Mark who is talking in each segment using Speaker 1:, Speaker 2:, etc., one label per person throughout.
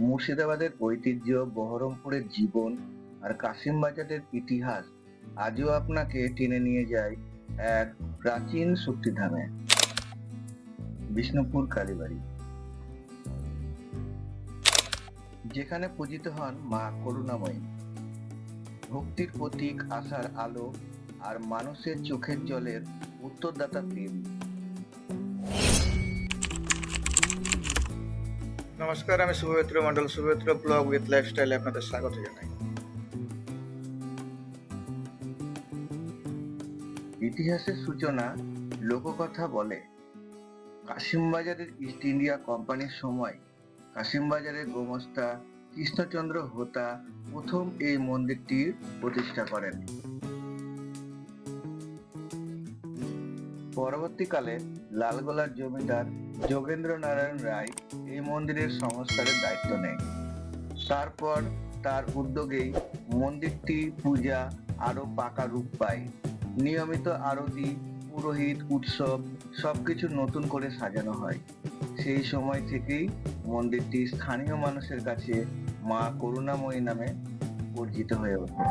Speaker 1: মুর্শিদাবাদের ঐতিহ্য, বহরমপুরের জীবন আর কাশিমবাজারের ইতিহাস আজও আপনাকে টেনে নিয়ে যায় এক প্রাচীন শক্তিধামে। বিষ্ণুপুর, কালীবাড়ি। যেখানে পূজিত হন মা করুণাময়ী। ভক্তির প্রতীক, আশার আলো আর মানুষের চোখের জলের উত্তরদাতা দেবী
Speaker 2: নমস্কার, আমি শুভমিত্র মন্ডল শুভমিত্র ব্লগ উইথ লাইফস্টাইলে আপনাদের স্বাগত জানাই।
Speaker 1: ইতিহাসের সূচনা, লোককথা বলে। কাশিমবাজারের ইস্ট ইন্ডিয়া কোম্পানির সময় কাশিমবাজারের গোমস্তা, কৃষ্ণচন্দ্র হোতা প্রথম এই মন্দিরটির প্রতিষ্ঠা করেন। পরবর্তীকালে লালগোলার জমিদার যোগেন্দ্র নারায়ণ রায় এই মন্দিরের সংস্কারের দায়িত্ব নেয় তারপর তার উদ্যোগেই মন্দিরটি পূজা আরও পাকা রূপ পায়। নিয়মিত আরতি, পুরোহিত, উৎসব সবকিছু নতুন করে সাজানো হয়। সেই সময় থেকেই মন্দিরটি স্থানীয় মানুষের কাছে মা করুণাময়ী নামে পরিচিত হয়ে ওঠে।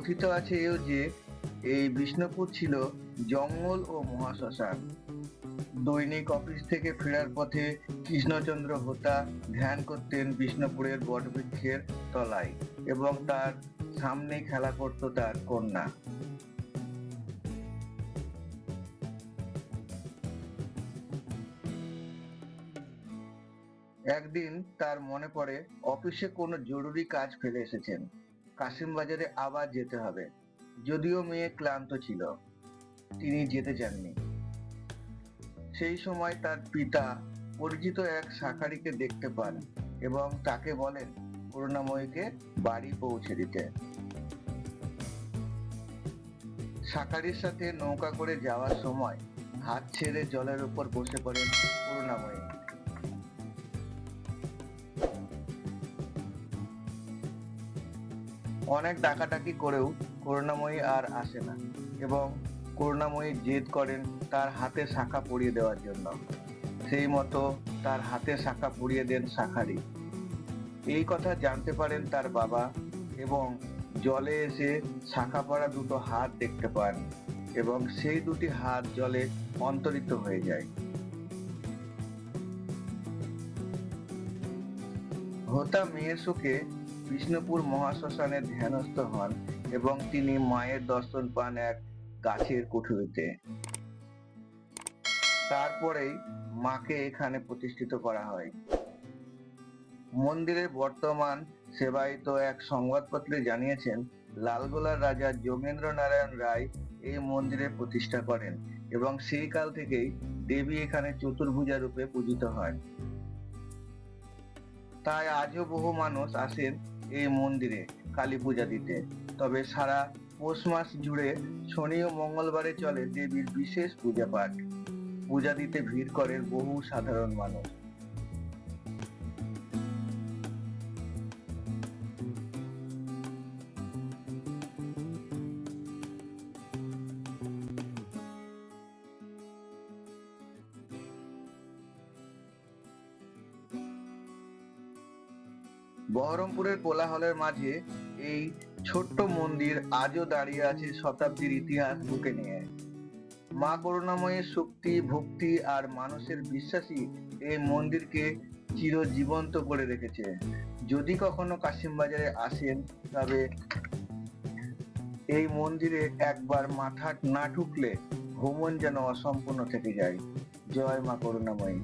Speaker 1: কথিত আছে এও যে, এই বিষ্ণুপুর ছিল জঙ্গল ও মহাশ্মশান। দৈনিক অফিস থেকে ফেরার পথে কৃষ্ণচন্দ্র হোতা ধ্যান করতেন বিষ্ণুপুরের বটবৃক্ষের তলায় এবং তার সামনে খেলা করত তার কন্যা। একদিন তার মনে পড়ে, অফিসে কোনো জরুরি কাজ ফেলে এসেছেন। কাশিম বাজারে আবার যেতে হবে। যদিও মেয়ে ক্লান্ত ছিল। তিনি যেতে চাননি। সেই সময় তার পিতা পরিচিত এক শাখারিকে দেখতে পান এবং তাকে বলেন, করুণাময়ীকে বাড়ি পৌঁছে দিতে। শাকারির সাথে নৌকা করে যাওয়ার সময় হাত ছেড়ে জলের উপর বসে পড়েন করুণাময়ী। অনেক ডাকাডাকি করেও করুণাময়ী আর আসে না। এবং করুণাময়ী জেদ করেন তার হাতে শাখা পরিয়ে দেওয়ার জন্য। সেই মতো তার হাতে শাখা পরিয়ে দেন শাখারি। এই কথা জানতে পারেন তার বাবা এবং জলে এসে শাখা পড়া দুটো হাত দেখতে পান এবং সেই দুটি হাত জলে অন্তরিত হয়ে যায়। হোতা মেয়ের সুখে বিষ্ণুপুর মহাশ্মশানে ধ্যানস্থ হন এবং তিনি মায়ের দর্শন পান এক গাছের কুঠুরিতে। তারপরেই মাকে এখানে প্রতিষ্ঠিত করা হয়। মন্দিরের বর্তমান সেবায়িত এক সংবাদপত্রে জানিয়েছেন, লালগোলার রাজা যোগেন্দ্র নারায়ণ রায় এই মন্দিরে প্রতিষ্ঠা করেন এবং সেই কাল থেকেই দেবী এখানে চতুর্ভুজা রূপে পূজিত হয় তাই আজও বহু মানুষ আসেন এই মন্দিরে কালী পূজা দিতে। তবে সারা পৌষ মাস জুড়ে শনি ও মঙ্গলবারে চলে দেবীর বিশেষ পূজা পাঠ। পূজা দিতে ভিড় করেন বহু সাধারণ মানুষ। বহরমপুরের কোলাহলের মাঝে এই ছোট্ট মন্দির আজও দাঁড়িয়ে আছে শতাব্দীর ইতিহাস বুকে নিয়ে। মা করুণাময়ের শক্তি, ভক্তি আর মানুষের বিশ্বাসী এই মন্দিরকে চিরজীবন্ত করে রেখেছে। যদি কখনো কাশিমবাজারে আসেন, তবে এই মন্দিরে একবার মাথা না ঠুকলে ভ্রমণ যেন অসম্পূর্ণ থেকে যায়। জয় মা করুণাময়ী।